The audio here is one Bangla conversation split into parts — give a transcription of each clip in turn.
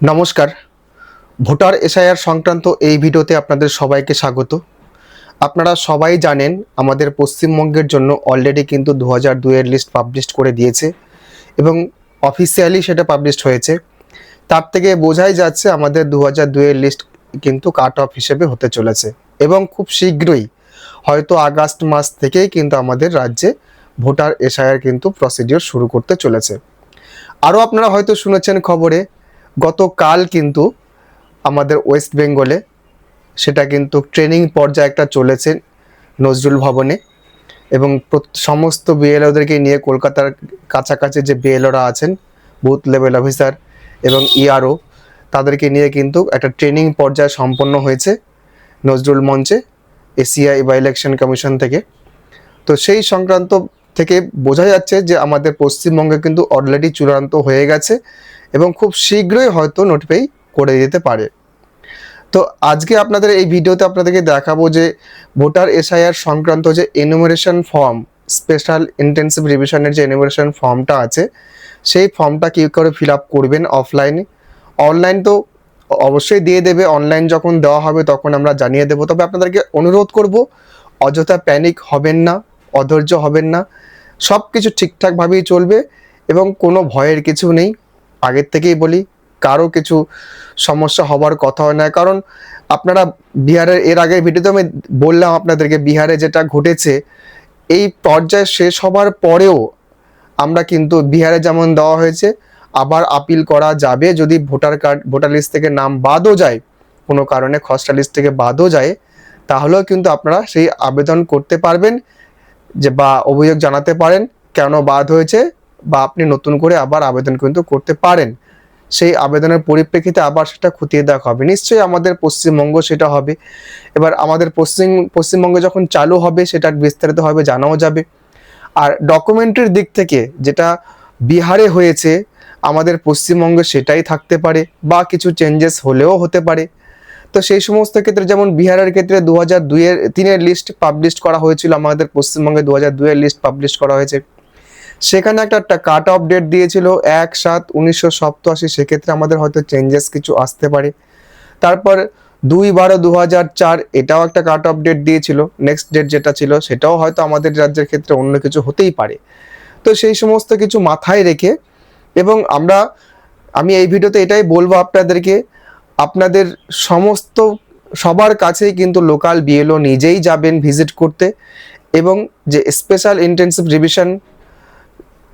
নমস্কার। ভোটার এসআইআর সংক্রান্ত এই ভিডিওতে আপনাদের সবাইকে স্বাগত। আপনারা সবাই জানেন আমাদের পশ্চিমবঙ্গের জন্য অলরেডি কিন্তু দু হাজার লিস্ট পাবলিশ করে দিয়েছে এবং অফিসিয়ালি সেটা পাবলিশ হয়েছে। তার থেকে বোঝাই যাচ্ছে আমাদের দু হাজার দুইয়ের লিস্ট কিন্তু কাট অফ হিসেবে হতে চলেছে এবং খুব শীঘ্রই হয়তো আগস্ট মাস থেকেই কিন্তু আমাদের রাজ্যে ভোটার এসআইআর কিন্তু প্রসিডিওর শুরু করতে চলেছে। আরও আপনারা হয়তো শুনেছেন খবরে গতকাল কিন্তু আমাদের ওয়েস্ট বেঙ্গলে সেটা কিন্তু ট্রেনিং পর্যায়ে একটা চলেছে নজরুল ভবনে এবং সমস্ত বিএলওদেরকে নিয়ে কলকাতার কাছাকাছি যে বিএলওরা আছেন, বুথ লেভেল অফিসার এবং ইআরও তাদেরকে নিয়ে কিন্তু একটা ট্রেনিং পর্যায়ে সম্পন্ন হয়েছে নজরুল মঞ্চে এসিআই বা ইলেকশন কমিশন থেকে। তো সেই সংক্রান্ত থেকে বোঝা যাচ্ছে যে আমাদের পশ্চিমবঙ্গে কিন্তু অলরেডি চূড়ান্ত হয়ে গেছে। এবং খুব শীঘ্রই হয়তো নোটিফাই করে দিতে পারে। তো আজকে আপনাদের এই ভিডিওতে আপনাদেরকে দেখাবো যে ভোটার এসআইআর সংক্রান্ত যে এনুমারেশন ফর্ম স্পেশাল ইন্টেন্সিভ রিভিশনের যে এনুমারেশন ফর্মটা আছে, সেই ফর্মটা কী করে ফিল আপ করবেন অফলাইনে অনলাইন তো অবশ্যই দিয়ে দেবে অনলাইন যখন দেওয়া হবে তখন আমরা জানিয়ে দেবো। তবে আপনাদেরকে অনুরোধ করব, অযথা প্যানিক হবেন না, অধৈর্য হবেন না সব কিছু ঠিকঠাকভাবেই চলবে এবং কোনো ভয়ের কিছু নেই। আগের থেকেই বলি, কারও কিছু সমস্যা হবার কথা হয় না। কারণ আপনারা বিহারের, এর আগের ভিডিওতে আমি বললাম আপনাদেরকে, বিহারে যেটা ঘটেছে, এই পর্যায় শেষ হবার পরেও আমরা কিন্তু বিহারে যেমন দেওয়া হয়েছে, আবার আপিল করা যাবে যদি ভোটার কার্ড, ভোটার লিস্ট থেকে নাম বাদও যায়, কোনো কারণে খসড়া লিস্ট থেকে বাদও যায়, তাহলেও কিন্তু আপনারা সেই আবেদন করতে পারবেন, যে বা অভিযোগ জানাতে পারেন কেন বাদ হয়েছে বা আপনি নতুন করে আবার আবেদন কিন্তু করতে পারেন। সেই আবেদনের পরিপ্রেক্ষিতে আবার সেটা খতিয়ে দেখা হবে। নিশ্চয়ই আমাদের পশ্চিমবঙ্গ সেটা হবে। এবার আমাদের পশ্চিম, পশ্চিমবঙ্গে যখন চালু হবে সেটা বিস্তারিতভাবে জানাও যাবে। আর ডকুমেন্টের দিক থেকে যেটা বিহারে হয়েছে, আমাদের পশ্চিমবঙ্গে সেটাই থাকতে পারে বা কিছু চেঞ্জেস হলেও হতে পারে। তো সেই সমস্ত ক্ষেত্রে যেমন বিহারের ক্ষেত্রে দু হাজার দুইয়ের, তিনের লিস্ট পাবলিশ করা হয়েছিল, আমাদের পশ্চিমবঙ্গে দু হাজার দুইয়ের লিস্ট পাবলিশ করা হয়েছে। সেখানে একটা একটা কাট অফ ডেট দিয়েছিল এক সাত উনিশশো সপ্তাশি। সেক্ষেত্রে আমাদের হয়তো চেঞ্জেস কিছু আসতে পারে। তারপর দুই বারো দু হাজার চার এটাও একটা কাট অফ ডেট দিয়েছিল। নেক্সট ডেট যেটা ছিল, সেটাও হয়তো আমাদের রাজ্যের ক্ষেত্রে অন্য কিছু হতেই পারে। তো সেই সমস্ত কিছু মাথায় রেখে এবং আমরা, আমি এই ভিডিওতে এটাই বলব আপনাদেরকে, আপনাদের সমস্ত, সবার কাছেই কিন্তু লোকাল বিএলও নিজেই যাবেন ভিজিট করতে এবং যে স্পেশাল ইন্টেন্সিভ রিভিশন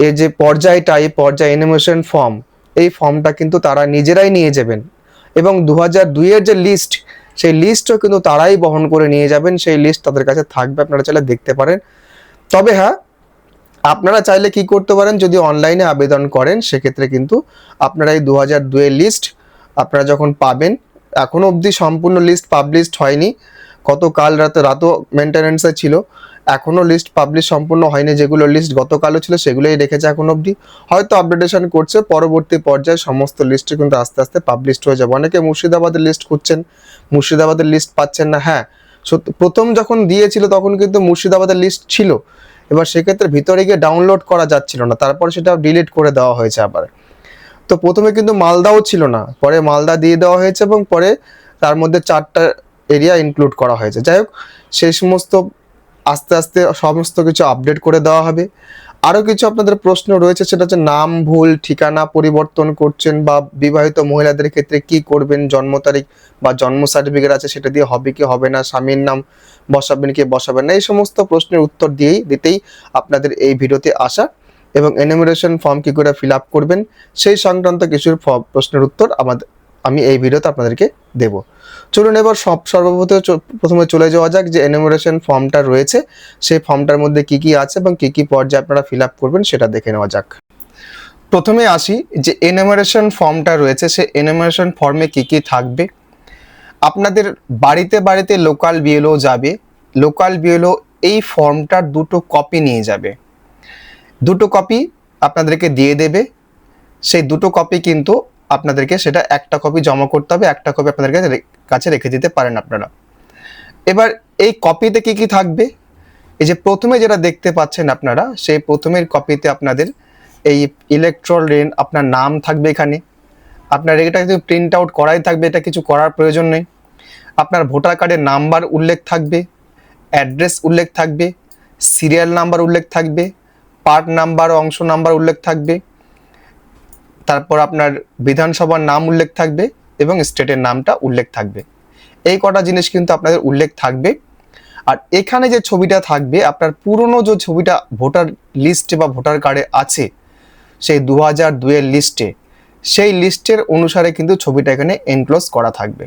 এর যে পর্যায়টা, এই পর্যায় এনিমেশন ফর্ম এই ফর্মটা কিন্তু তারা নিজেরাই নিয়ে যাবেন। এবং দু হাজার দুইয়ের যে লিস্ট সেই লিস্টও কিন্তু তারাই বহন করে নিয়ে যাবেন। সেই লিস্ট তাদের কাছে থাকবে, আপনারা চাইলে দেখতে পারেন। তবে হ্যাঁ আপনারা চাইলে কি করতে পারেন, যদি অনলাইনে আবেদন করেন, সেক্ষেত্রে কিন্তু আপনারা এই দু হাজার দুইয়ের লিস্ট আপনারা যখন পাবেন, এখনও অবধি সম্পূর্ণ লিস্ট পাবলিশড হয়নি। গতকাল রাতে, রাতও মেনটেন্যান্সে ছিল। এখনও লিস্ট পাবলিশ সম্পূর্ণ হয়নি, যেগুলো লিস্ট গতকালও ছিল, সেগুলোই রেখেছে এখন অবধি। হয়তো আপডেটেশন করছে, পরবর্তী পর্যায়ে সমস্ত লিস্ট কিন্তু আস্তে আস্তে পাবলিশড হয়ে যাবে। অনেকে মুর্শিদাবাদের লিস্ট খুঁজছেন, মুর্শিদাবাদের লিস্ট পাচ্ছেন না হ্যাঁ। প্রথম যখন দিয়েছিল, তখন কিন্তু মুর্শিদাবাদের লিস্ট ছিল। এবার সেক্ষেত্রে ভিতরে গিয়ে ডাউনলোড করা যাচ্ছিল না, তারপর সেটা ডিলিট করে দেওয়া হয়েছে আবার। তো প্রথমে কিন্তু মালদাও ছিল না, পরে মালদা দিয়ে দেওয়া হয়েছে এবং পরে তার মধ্যে চারটা এরিয়া ইনক্লুড করা হয়েছে। যাই হোক সেই সমস্ত আস্তে আস্তে সমস্ত কিছু আপডেট করে দেওয়া হবে। আরও কিছু আপনাদের প্রশ্ন রয়েছে, সেটা হচ্ছে নাম ভুল, ঠিকানা পরিবর্তন করছেন বা বিবাহিত মহিলাদের ক্ষেত্রে কি করবেন, জন্ম তারিখ বা জন্ম সার্টিফিকেট আছে, সেটা দিয়ে হবে কি হবে না, স্বামীর নাম বসাবেন কি বসাবেন না, এই সমস্ত প্রশ্নের উত্তর দিয়েই, দিতেই আপনাদের এই ভিডিওতে আসা এবং এনিমিনেশন ফর্ম কি করে ফিল আপ করবেন, সেই সংক্রান্ত কিছু প্রশ্নের উত্তর আমাদের আমি এই ভিডিওতে আপনাদেরকে দেব। চলুন এবার সব সর্বপ্রথমে প্রথমে চলে যাওয়া যাক যে এনিমিনেশন ফর্মটা রয়েছে, সেই ফর্মটার মধ্যে কি কি আছে এবং কি কি পর্যায়ে আপনারা ফিল আপ করবেন সেটা দেখে নেওয়া যাক। প্রথমে আসি যে এনিমিনেশন ফর্মটা রয়েছে, সেই এনিমিনেশন ফর্মে কি কি থাকবে। আপনাদের বাড়িতে বাড়িতে লোকাল বিএলও যাবে লোকাল বিএলও এই ফর্মটার দুটো কপি নিয়ে যাবে। দুটো কপি আপনাদেরকে দিয়ে দেবে, সেই দুটো কপি কিন্তু আপনাদেরকে সেটা একটা কপি জমা করতে হবে, একটা কপি আপনাদের কাছে কাছে রেখে দিতে পারেন আপনারা। এবার এই কপিতে কি কি থাকবে? এই যে প্রথমে যেটা দেখতে পাচ্ছেন আপনারা, সেই প্রথমের কপিতে আপনাদের এই ইলেকট্রল রেন আপনার নাম থাকবে এখানে। আপনার এটা কিন্তু প্রিন্ট আউট করাই থাকবে, এটা কিছু করার প্রয়োজন নেই। আপনার ভোটার কার্ডের নাম্বার উল্লেখ থাকবে অ্যাড্রেস উল্লেখ থাকবে সিরিয়াল নাম্বার উল্লেখ থাকবে পার্ট নাম্বার অংশ নাম্বার উল্লেখ থাকবে। তারপর আপনার বিধানসভার নাম উল্লেখ থাকবে এবং স্টেটের নামটা উল্লেখ থাকবে। এই কটা জিনিস কিন্তু আপনাদের উল্লেখ থাকবে। আর এখানে যে ছবিটা থাকবে, আপনার পুরনো যে ছবিটা ভোটার লিস্টে বা ভোটার কার্ডে আছে, সেই দু হাজার দুয়ের লিস্টে, সেই লিস্টের অনুসারে কিন্তু ছবিটা এখানে এনক্লোজ করা থাকবে।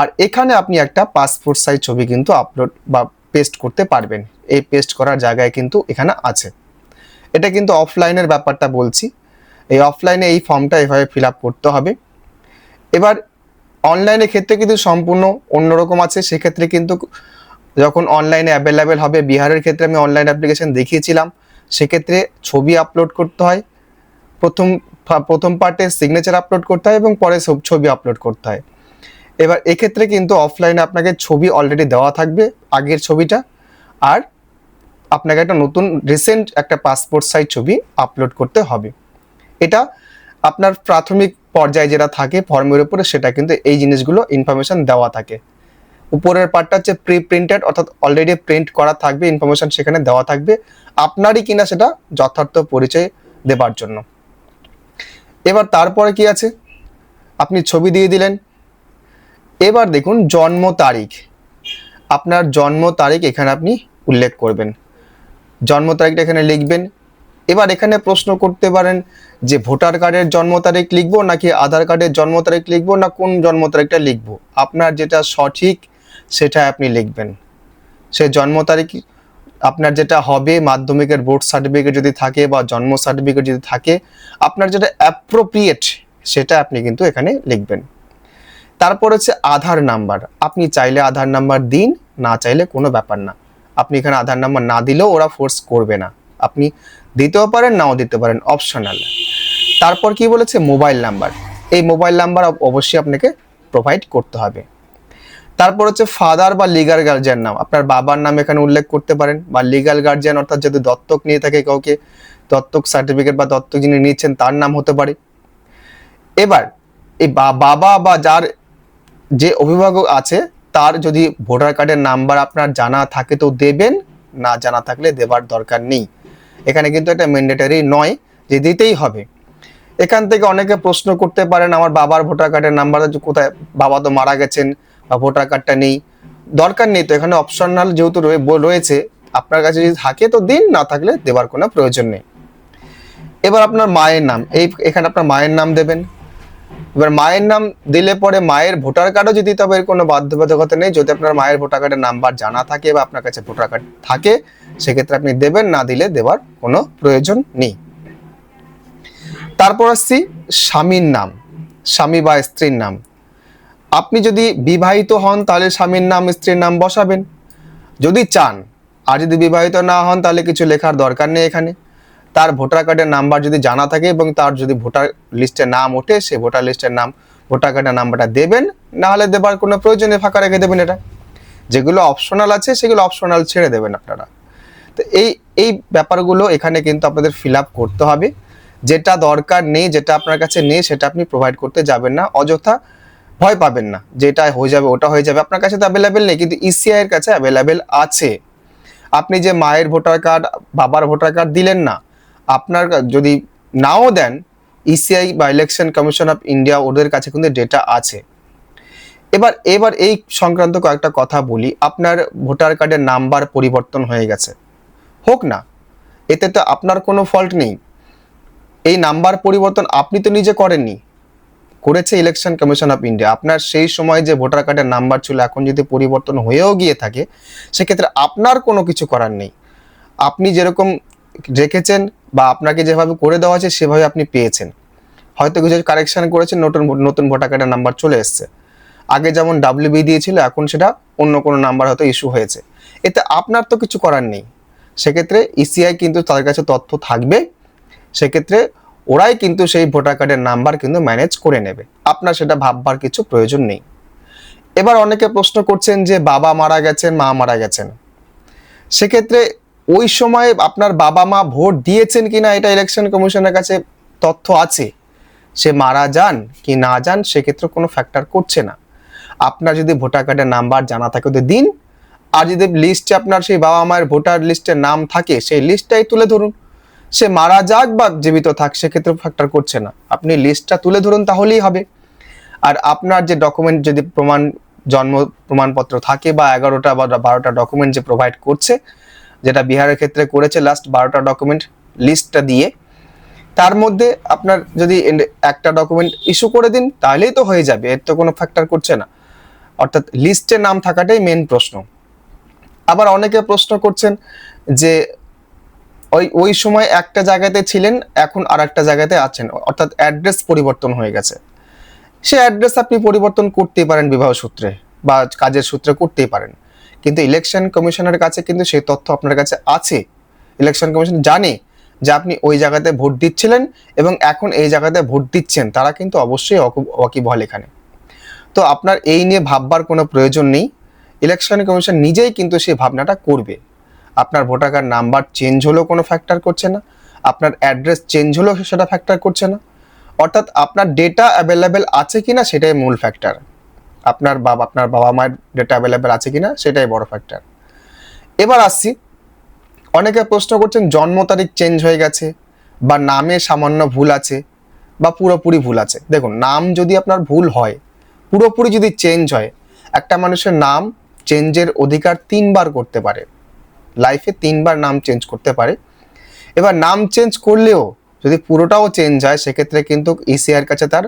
আর এখানে আপনি একটা পাসপোর্ট সাইজ ছবি কিন্তু আপলোড বা পেস্ট করতে পারবেন। এই পেস্ট করার জায়গায় কিন্তু এখানে আছে। এটা কিন্তু অফলাইনের ব্যাপারটা বলছি। এই অফলাইনে এই ফর্মটা এভাবে ফিল আপ করতে হবে। এবার অনলাইনের ক্ষেত্রে কিন্তু সম্পূর্ণ অন্যরকম আছে। সেক্ষেত্রে কিন্তু যখন অনলাইনে অ্যাভেলেবেল হবে, বিহারের ক্ষেত্রে আমি অনলাইন অ্যাপ্লিকেশন দেখিয়েছিলাম। সেক্ষেত্রে ছবি আপলোড করতে হয়। প্রথম প্রথম পার্টে সিগনেচার আপলোড করতে হয় এবং পরে ছবি আপলোড করতে হয়। এবার এক্ষেত্রে কিন্তু অফলাইনে আপনাকে ছবি অলরেডি দেওয়া থাকবে, আগের ছবিটা। আর আপনাকে একটা নতুন রিসেন্ট একটা পাসপোর্ট সাইজ ছবি আপলোড করতে হবে। এটা আপনার প্রাথমিক পর্যায়ে যেটা থাকে ফর্মের উপরে সেটা কিন্তু এই জিনিসগুলো ইনফরমেশন দেওয়া থাকে। উপরের পার্টটা হচ্ছে প্রি প্রিন্টেড অর্থাৎ অলরেডি প্রিন্ট করা থাকবে ইনফরমেশন সেখানে দেওয়া থাকবে, আপনারই কিনা সেটা যথার্থ পরিচয় দেবার জন্য। এবার তারপরে কি আছে? আপনি ছবি দিয়ে দিলেন। এবার দেখুন জন্ম তারিখ। আপনার জন্ম তারিখ এখানে আপনি উল্লেখ করবেন। জন্ম তারিখটা এখানে লিখবেন। এবার এখানে প্রশ্ন করতে পারেন যে ভোটার কার্ডের জন্ম তারিখ লিখব নাকি আধার কার্ডের জন্ম তারিখ লিখব না কোন জন্ম তারিখটা লিখব? আপনার যেটা সঠিক সেটা আপনি লিখবেন। সে জন্ম তারিখ, আপনার যেটা হবে মাধ্যমিকের বোর্ড সার্টিফিকেট যদি থাকে বা জন্ম সার্টিফিকেট যদি থাকে, আপনার যেটা অ্যাপ্রোপ্রিয়েট সেটা আপনি কিন্তু এখানে লিখবেন। তারপর হচ্ছে আধার নাম্বার। আপনি চাইলে আধার নাম্বার দিন, না চাইলে কোনো ব্যাপার না। আপনি এখানে আধার নাম্বার না দিলেও ওরা ফোর্স করবে না। আপনি দিতেও পারেন, নাও দিতে পারেন অপশনাল তারপর কি বলেছে? মোবাইল নাম্বার এই মোবাইল নাম্বার অবশ্যই আপনাকে প্রোভাইড করতে হবে। তারপর হচ্ছে ফাদার বা লিগাল গার্জিয়ান নাম। আপনার বাবার নাম এখানে উল্লেখ করতে পারেন বা লিগাল গার্জিয়ান অর্থাৎ যদি দত্তক নিয়ে থাকে কাউকে, দত্তক সার্টিফিকেট বা দত্তক যিনি নিচ্ছেন তার নাম হতে পারে। এবার এই বাবা বা যার যে অভিভাবক আছে, তার যদি ভোটার কার্ডের নাম্বার আপনার জানা থাকে তো দেবেন, না জানা থাকলে দেবার দরকার নেই। এখানে কিন্তু এটা ম্যান্ডেটারি নয় যে দিতেই হবে। এখান থেকে অনেকে প্রশ্ন করতে পারেন, আমার বাবার ভোটার কার্ডের নাম্বার কোথায় বাবা তো মারা গেছেন, বা ভোটার কার্ডটা নেই। দরকার নেই তো, এখানে অপশনাল যেহেতু রয়ে- রয়েছে, আপনার কাছে যদি থাকে তো দিন, না থাকলে দেবার কোনো প্রয়োজন নেই। এবার আপনার মায়ের নাম, এই, এখানে আপনার মায়ের নাম দেবেন। এবার মায়ের নাম দিলে পরে মায়ের ভোটার কার্ডও যদি এর কোনো বাধ্যবাধকতা নেই। যদি আপনার মায়ের ভোটার কার্ডের নাম্বার জানা থাকে বা আপনার কাছে ভোটার কার্ড থাকে সেক্ষেত্রে আপনি দেবেন, না দিলে দেবার কোনো প্রয়োজন নেই। তারপর আসছি স্বামীর নাম, স্বামী বা স্ত্রীর নাম। আপনি যদি বিবাহিত হন, তাহলে স্বামীর নাম, স্ত্রীর নাম বসাবেন। যদি চান, আর যদি বিবাহিত না হন, তাহলে কিছু লেখার দরকার নেই এখানে। তার ভোটার কার্ডের নাম্বার যদি জানা থাকে এবং তার যদি ভোটার লিস্টে নাম ওঠে, সে ভোটার লিস্টের নাম, ভোটার কার্ডের নাম্বারটা দেবেন, না হলে দেবার কোনো প্রয়োজনে ফাঁকা রেখে দেবেন এটা। যেগুলো অপশনাল আছে, সেগুলো অপশনাল ছেড়ে দেবেন আপনারা। তো এই এই ব্যাপারগুলো এখানে কিন্তু আপনাদের ফিল আপ করতে হবে। যেটা দরকার নেই, যেটা আপনার কাছে নেই, সেটা আপনি প্রোভাইড করতে যাবেন না। অযথা ভয় পাবেন না যেটা হয়ে যাবে, ওটা হয়ে যাবে। আপনার কাছে তো অ্যাভেলেবেল নেই, কিন্তু ইসিআইয়ের কাছে অ্যাভেলেবেল আছে। আপনি যে মায়ের ভোটার কার্ড, বাবার ভোটার কার্ড দিলেন না, আপনার যদি নাও দেন ইসিআই বা ইলেকশন কমিশন অফ ইন্ডিয়া ওদের কাছে কিন্তু ডেটা আছে। এবার এবার এই সংক্রান্ত কয়েকটা কথা বলি। আপনার ভোটার কার্ডের নাম্বার পরিবর্তন হয়ে গেছে। হোক না, এতে তো আপনার কোনো ফল্ট নেই। এই নাম্বার পরিবর্তন আপনি তো নিজে করেননি। করেছে ইলেকশন কমিশন অফ ইন্ডিয়া আপনার সেই সময় যে ভোটার কার্ডের নাম্বার ছিল, এখন যদি পরিবর্তন হয়েও গিয়ে থাকে, সেক্ষেত্রে আপনার কোনো কিছু করার নেই। আপনি যেরকম রেখেছেন বা আপনাকে যেভাবে করে দেওয়া আছে সেভাবে আপনি পেয়েছেন। হয়তো কিছু কারেকশন করেছেন, নতুন নতুন ভোটার কার্ডের নাম্বার চলে এসছে। আগে যেমন ডাব্লিউবি দিয়েছিল, এখন সেটা অন্য কোনো নাম্বার হয়তো ইস্যু হয়েছে। এতে আপনার তো কিছু করার নেই। সেক্ষেত্রে ইসিআই কিন্তু তাদের কাছে তথ্য থাকবে। সেক্ষেত্রে ওরাই কিন্তু সেই ভোটার কার্ডের নাম্বার কিন্তু ম্যানেজ করে নেবে। আপনার সেটা ভাববার কিছু প্রয়োজন নেই। এবার অনেকে প্রশ্ন করছেন যে, বাবা মারা গেছেন, মা মারা গেছেন। সেক্ষেত্রে ওই সময় আপনার বাবা মা ভোট দিয়েছেন কি না এটা ইলেকশন কমিশনের কাছে তথ্য আছে। সে মারা যান কি না যান সেক্ষেত্রে কোনো ফ্যাক্টর করছে না। আপনার যদি ভোটার কার্ডের নাম্বার জানা থাকে তো দিন আর যদি লিস্টে আপনার সেই বাবা মায়ের ভোটার লিস্টে নাম থাকে, সেই লিস্টটাই তুলে ধরুন। সে মারা যাক বা জীবিত থাক সেক্ষেত্রে ফ্যাক্টর করছে না। আপনি লিস্টটা তুলে ধরুন, তাহলেই হবে। আর আপনার যে ডকুমেন্ট যদি প্রমাণ, জন্ম প্রমাণপত্র থাকে বা এগারোটা বা বারোটা ডকুমেন্ট যে প্রোভাইড করছে, যেটা বিহারের ক্ষেত্রে করেছে লাস্ট বারোটা ডকুমেন্ট লিস্টটা দিয়ে, তার মধ্যে আপনার যদি একটা ডকুমেন্ট ইস্যু করে দিন, তাহলেই তো হয়ে যাবে, এর তো কোনো ফ্যাক্টর করছে না। অর্থাৎ লিস্টে নাম থাকাটাই মেন প্রশ্ন। আবার অনেকে প্রশ্ন করছেন যে ওই ওই সময় একটা জায়গাতে ছিলেন, এখন আর একটা জায়গাতে আছেন। অর্থাৎ অ্যাড্রেস পরিবর্তন হয়ে গেছে। সে অ্যাড্রেস আপনি পরিবর্তন করতেই পারেন বিবাহ সূত্রে বা কাজের সূত্রে করতেই পারেন। কিন্তু ইলেকশন কমিশনের কাছে কিন্তু সেই তথ্য আপনার কাছে আছে। ইলেকশন কমিশন জানে যে আপনি ওই জায়গাতে ভোট দিচ্ছিলেন এবং এখন এই জায়গাতে ভোট দিচ্ছেন। তারা কিন্তু অবশ্যই ওয়াকিবহল এখানে। তো আপনার এই নিয়ে ভাববার কোনো প্রয়োজন নেই। ইলেকশন কমিশন নিজেই কিন্তু সেই ভাবনাটা করবে। আপনার ভোটার কার্ড নাম্বার চেঞ্জ হলেও কোনো ফ্যাক্টর করছে না, আপনার অ্যাড্রেস চেঞ্জ হলেও সেটা ফ্যাক্টর করছে না। অর্থাৎ আপনার ডেটা অ্যাভেলেবেল আছে কি না সেটাই মূল ফ্যাক্টর আপনার বাবা আপনার বাবা মায়ের ডেটা অ্যাভেলেবেল আছে কি না সেটাই বড় ফ্যাক্টর এবার আসছি, অনেকে প্রশ্ন করছেন জন্ম তারিখ চেঞ্জ হয়ে গেছে বা নামে সামান্য ভুল আছে বা পুরোপুরি ভুল আছে। দেখুন, নাম যদি আপনার ভুল হয়, পুরোপুরি যদি চেঞ্জ হয়, একটা মানুষের নাম চেঞ্জের অধিকার তিনবার করতে পারে। লাইফে তিনবার নাম চেঞ্জ করতে পারে। এবার নাম চেঞ্জ করলেও যদি পুরোটাও চেঞ্জ হয়, সেক্ষেত্রে কিন্তু ইসিআর কাছে তার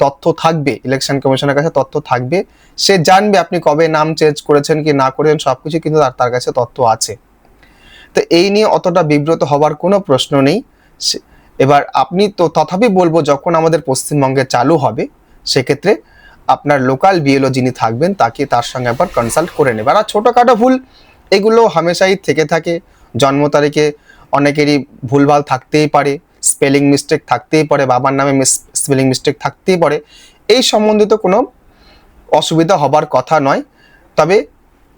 তথ্য থাকবে ইলেকশন কমিশনের কাছে তথ্য থাকবে। সে জানবে আপনি কবে নাম চেঞ্জ করেছেন, কি না করেছেন সব কিছু কিন্তু তার তার কাছে তথ্য আছে। তো এই নিয়ে অতটা বিব্রত হওয়ার কোনো প্রশ্ন নেই। এবার আপনি তো তথাপি বলব, যখন আমাদের পশ্চিমবঙ্গে চালু হবে, সেক্ষেত্রে আপনার লোকাল বিএলও যিনি থাকবেন, তাকে তার সঙ্গে একবার কনসাল্ট করে নেবে আর ছোটোখাটো ভুল, এগুলো হামেশাই থেকে থাকে। জন্ম তারিখে অনেকেরই ভুলভাল থাকতেই পারে স্পেলিং মিস্টেক থাকতেই পারে, বাবার নামে স্পেলিং মিস্টেক থাকতেই পারে। এই সম্বন্ধিত কোনো অসুবিধা হবার কথা নয়। তবে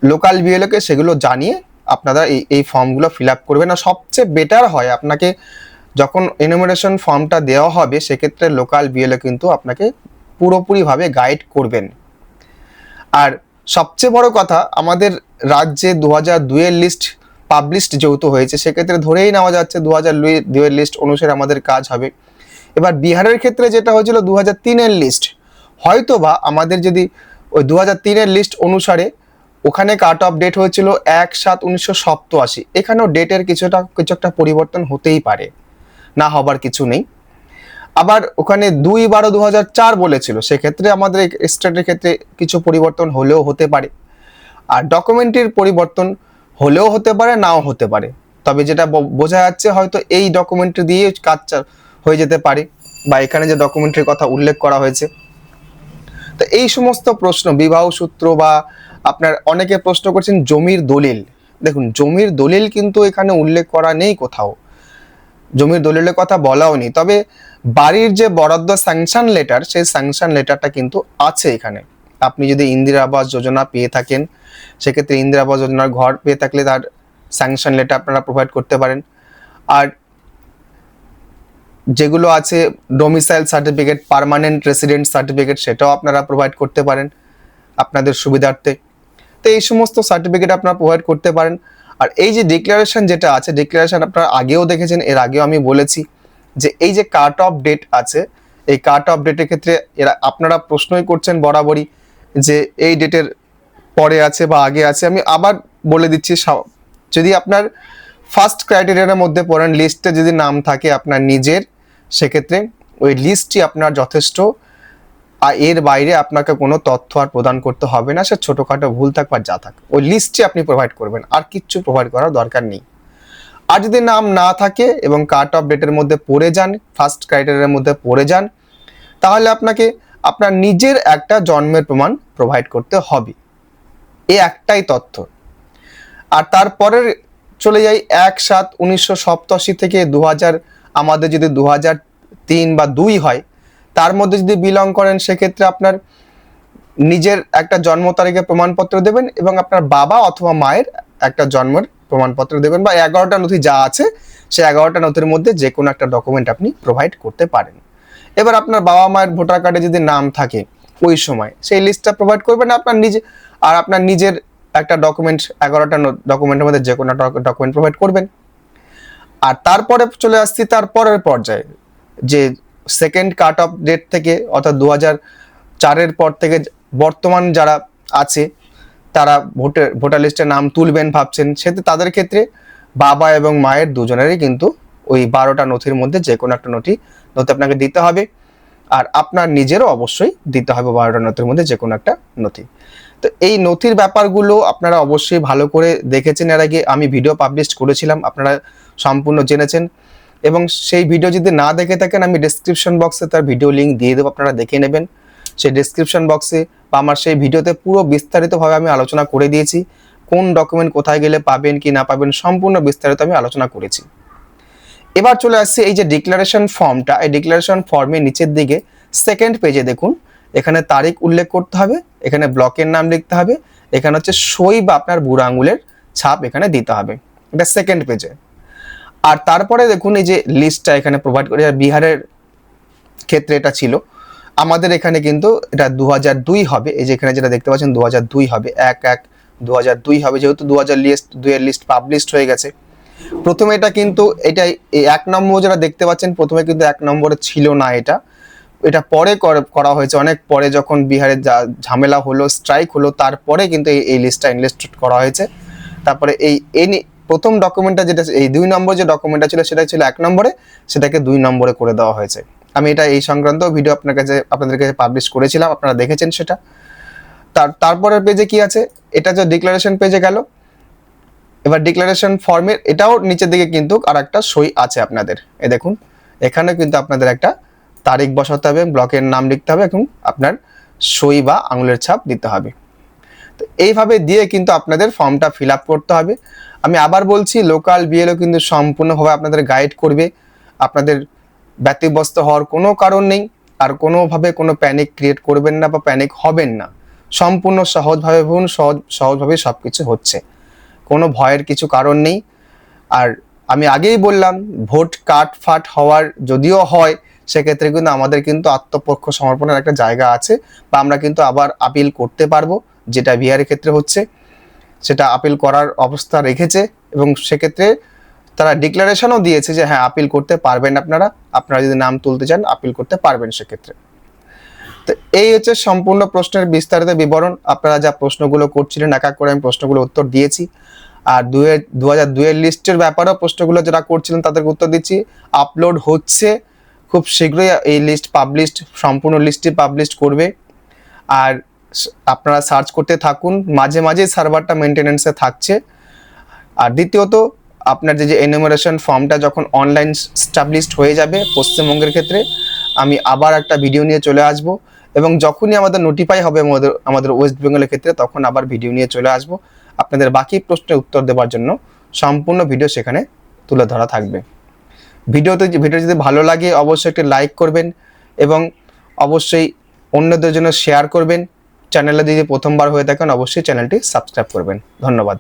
লোকাল বিএলওকে সেগুলো জানিয়ে আপনারা এই এই ফর্মগুলো ফিল আপ করবেন। আর সবচেয়ে বেটার হয় আপনাকে যখন এনুমারেশন ফর্মটা দেওয়া হবে, সেক্ষেত্রে লোকাল বিএলও কিন্তু আপনাকে পুরোপুরিভাবে গাইড করবেন। আর সবচেয়ে বড় কথা, আমাদের রাজ্যে দু হাজার দুইয়ের লিস্ট পাবলিশড যেহেতু হয়েছে, সেক্ষেত্রে ধরেই নেওয়া যাচ্ছে দু হাজার দুইয়ের লিস্ট অনুসারে আমাদের কাজ হবে। এবার বিহারের ক্ষেত্রে যেটা হয়েছিল দু হাজার তিনের লিস্ট হয়তো বা আমাদের যদি ওই দু হাজার তিনের লিস্ট অনুসারে ওখানে কাট অফ ডেট হয়েছিল এক সাত উনিশশো সপ্তআশি, এখানেও ডেটের কিছুটা, কিছু একটা পরিবর্তন হতেই পারে। না হবার কিছু নেই। আবার ওখানে দুই বারো দু বলেছিল। সেক্ষেত্রে আমাদের স্টেটের ক্ষেত্রে কিছু পরিবর্তন হলেও হতে পারে। আর ডকুমেন্টের পরিবর্তন হলেও হতে পারে, নাও হতে পারে। তবে যেটা বোঝা যাচ্ছে হয়তো এই ডকুমেন্টরি দিয়ে কাজ হয়ে যেতে পারে বা এখানে যে ডকুমেন্টের কথা উল্লেখ করা হয়েছে। তো এই সমস্ত প্রশ্ন, বিবাহ সূত্র বা আপনার অনেকে প্রশ্ন করছেন জমির দলিল। দেখুন, জমির দলিল কিন্তু এখানে উল্লেখ করা নেই কোথাও। জমির দলিলের কথা বলাও নেই। তবে বাড়ির যে বরাদ্দ স্যাংশন লেটার সেই স্যাংশন লেটারটা কিন্তু আছে এখানে। আপনি যদি ইন্দিরা আবাস যোজনা পেয়ে থাকেন, সেক্ষেত্রে ইন্দিরা আবাস যোজনার ঘর পেয়ে থাকলে তার স্যাংশন লেটার আপনারা প্রোভাইড করতে পারেন। আর যেগুলো আছে domicile certificate permanent resident certificate সেটাও আপনারা প্রোভাইড করতে পারেন আপনাদের সুবিধার্থে। তো এই সমস্ত সার্টিফিকেট আপনারা প্রোভাইড করতে পারেন। আর এই যে ডিক্লারেশন যেটা আছে ডিক্লারেশন আপনারা আগেও দেখেছেন, এর আগেও আমি বলেছি। যে এই যে কাট অফ ডেট আছে, এই কাট অফ ডেটের ক্ষেত্রে এরা, আপনারা প্রশ্নই করছেন বরাবরই যে এই ডেটের পরে আছে বা আগে আছে। আমি আবার বলে দিচ্ছি যদি আপনার ফার্স্ট ক্রাইটেরিয়ার মধ্যে পড়েন লিস্টে যদি নাম থাকে আপনার নিজের, সেক্ষেত্রে ওই লিস্টটি আপনার যথেষ্ট। আর এর বাইরে আপনাকে কোনো তথ্য আর প্রদান করতে হবে না, সে ছোটোখাটো ভুল থাক বা যা থাক, ওই লিস্টটি আপনি প্রোভাইড করবেন। আর কিচ্ছু প্রোভাইড করার দরকার নেই। আর যদি নাম না থাকে এবং কাট অফ ডেটের মধ্যে পড়ে যান ফার্স্ট ক্রাইটেরিয়ার মধ্যে পড়ে যান, তাহলে আপনাকে আপনার নিজের একটা জন্মের প্রমাণ প্রোভাইড করতে হবে। এ একটাই তথ্য। আর তারপরের চলে যাই এক সাত উনিশশো সপ্তাশি থেকে দু হাজার আমাদের যদি দু তিন বা দুই হয়, তার মধ্যে যদি বিলং করেন, সেক্ষেত্রে আপনার নিজের একটা জন্ম তারিখের প্রমাণপত্র দেবেন এবং আপনার বাবা অথবা মায়ের একটা জন্মের প্রমাণপত্র দেবেন বা এগারোটা নথি যা আছে সে এগারোটা নথির মধ্যে যে কোনো একটা ডকুমেন্ট আপনি প্রোভাইড করতে পারেন। এবার আপনার বাবা মায়ের ভোটার কার্ডে যদি নাম থাকে, ওই সময় সেই লিস্টটা প্রোভাইড করবেন আপনার নিজে, আর আপনার নিজের একটা ডকুমেন্ট এগারোটা ডকুমেন্টের মধ্যে যে কোনো ডকুমেন্ট প্রোভাইড করবেন। আর তারপরে চলে আসছি তার পরের পর্যায়ে, যে সেকেন্ড কাট অফ ডেট থেকে অর্থাৎ দু হাজার চারের পর থেকে বর্তমান যারা আছে তারা ভোটের ভোটার লিস্টে নাম তুলবেন ভাবছেন সেতে তাদের ক্ষেত্রে বাবা এবং মায়ের দুজনেরই কিন্তু ওই বারোটা নথির মধ্যে যে কোনো একটা নথি নথি আপনাকে দিতে হবে। আর আপনার নিজেরও অবশ্যই দিতে হবে বারোটা নথির মধ্যে যে কোনো একটা নথি। তো এই নথির ব্যাপারগুলো আপনারা অবশ্যই ভালো করে দেখেছেন। এর আগে আমি ভিডিও পাবলিশ করেছিলাম, আপনারা সম্পূর্ণ জেনেছেন। এবং সেই ভিডিও যদি না দেখে থাকেন, আমি ডেসক্রিপশন বক্সে তার ভিডিও লিঙ্ক দিয়ে দেবো, আপনারা দেখে নেবেন। সেই ডেসক্রিপশন বক্সে বা আমার সেই ভিডিওতে পুরো বিস্তারিতভাবে আমি আলোচনা করে দিয়েছি, কোন ডকুমেন্ট কোথায় গেলে পাবেন, কি না পাবেন, সম্পূর্ণ বিস্তারিত আমি আলোচনা করেছি। এবার চলে আসছে এই যে ডিক্লারেশন ফর্মটা এই ডিক্লারেশন ফর্মের নিচের দিকে সেকেন্ড পেজে দেখুন, এখানে তারিখ উল্লেখ করতে হবে, এখানে ব্লকের নাম লিখতে হবে, এখানে হচ্ছে সই বা আপনার বুড়ো আঙুলের ছাপ এখানে দিতে হবে, এটা সেকেন্ড পেজে আর তারপরে দেখুন এই যে লিস্টটা এখানে প্রোভাইড করে, বিহারের ক্ষেত্রে এটা ছিল আমাদের এখানে কিন্তু এটা দু দুই হবে। এই যে এখানে যেটা দেখতে পাচ্ছেন দু দুই হবে। এক এক দু দুই হবে যেহেতু দু হাজার লিস্ট দুইয়ের লিস্ট পাবলিশড হয়ে গেছে। প্রথমে এটা কিন্তু এটা এক নম্বর যেটা দেখতে পাচ্ছেন, প্রথমে কিন্তু এক নম্বরে ছিল না এটা। এটা পরে কর- হয়েছে। অনেক পরে যখন বিহারে যা- ঝামেলা হলো স্ট্রাইক হলো, তারপরে কিন্তু এই- লিস্টটা ইনলিস্ট করা হয়েছে। তারপরে এই এনি প্রথম ডকুমেন্টটা যেটা, এই দুই নম্বর যে ডকুমেন্টটা ছিল, সেটা ছিল এক নম্বরে। সেটাকে দুই নম্বরে করে দেওয়া হয়েছে। আমি এটা এই সংক্রান্ত ভিডিও আপনার কাছে, আপনাদের কাছে পাবলিশ করেছিলাম, আপনারা দেখেছেন সেটা। তার, তারপরের পেজে কি আছে? এটা যে ডিক্লারেশন পেজে গেল। এবার ডিক্লারেশন ফর্মের এটাও নিচের দিকে কিন্তু আর একটা সই আছে আপনাদের। এ দেখুন, এখানে কিন্তু আপনাদের একটা তারিখ বসাতে হবে ব্লকের নাম লিখতে হবে, এবং আপনার সই বা আঙুলের ছাপ দিতে হবে। তো এইভাবে দিয়ে কিন্তু আপনাদের ফর্মটা ফিল করতে হবে। আমি আবার বলছি লোকাল বিএলও কিন্তু সম্পূর্ণভাবে আপনাদের গাইড করবে। আপনাদের ব্যতিব্যস্ত হওয়ার কোনো কারণ নেই আর কোনোভাবে কোনো প্যানিক ক্রিয়েট করবেন না বা প্যানিক হবেন না। সম্পূর্ণ সহজভাবে ভাবুন সহজ সহজভাবে সব কিছু হচ্ছে। কোনো ভয়ের কিছু কারণ নেই। আর আমি আগেই বললাম, ভোট কাট ফাট হওয়ার যদিও হয়, সেক্ষেত্রে কিন্তু আমাদের কিন্তু আত্মপক্ষ সমর্পণের একটা জায়গা আছে বা আমরা কিন্তু আবার আপিল করতে পারব, যেটা বিহারের ক্ষেত্রে হচ্ছে। সেটা আপিল করার অবস্থা রেখেছে এবং সেক্ষেত্রে তারা ডিক্লারেশনও দিয়েছে যে হ্যাঁ আপিল করতে পারবেন আপনারা। আপনারা যদি নাম তুলতে চান আপিল করতে পারবেন সেক্ষেত্রে। তো এই হচ্ছে সম্পূর্ণ প্রশ্নের বিস্তারিত বিবরণ। আপনারা যা প্রশ্নগুলো করছিলেন, এক করে আমি প্রশ্নগুলো উত্তর দিয়েছি। আর দু হাজার দুয়ের লিস্টের ব্যাপারেও প্রশ্নগুলো যারা করছিলেন, তাদেরকে উত্তর দিচ্ছি। আপলোড হচ্ছে। খুব শীঘ্রই এই লিস্ট পাবলিশড সম্পূর্ণ লিস্টটি পাবলিশ করবে। আর আপনারা সার্চ করতে থাকুন। মাঝে মাঝে সার্ভারটা মেনটেনেন্সে থাকছে। আর দ্বিতীয়ত আপনার যে যে এনুমারেশন ফর্মটা যখন অনলাইন স্টাবলিশড হয়ে যাবে পশ্চিমবঙ্গের ক্ষেত্রে, আমি আবার একটা ভিডিও নিয়ে চলে আসব। এবং যখনই আমাদের নোটিফাই হবে আমাদের আমাদের ওয়েস্ট বেঙ্গলের ক্ষেত্রে, তখন আবার ভিডিও নিয়ে চলে আসব। আপনাদের বাকি প্রশ্নের উত্তর দেওয়ার জন্য সম্পূর্ণ ভিডিও সেখানে তুলে ধরা থাকবে। ভিডিওতে ভিডিও যদি ভালো লাগে, অবশ্যই একটি লাইক করবেন এবং অবশ্যই অন্যদের জন্য শেয়ার করবেন। চ্যানেলে যদি প্রথমবার হয়ে থাকেন, অবশ্যই চ্যানেলটি সাবস্ক্রাইব করবেন। ধন্যবাদ।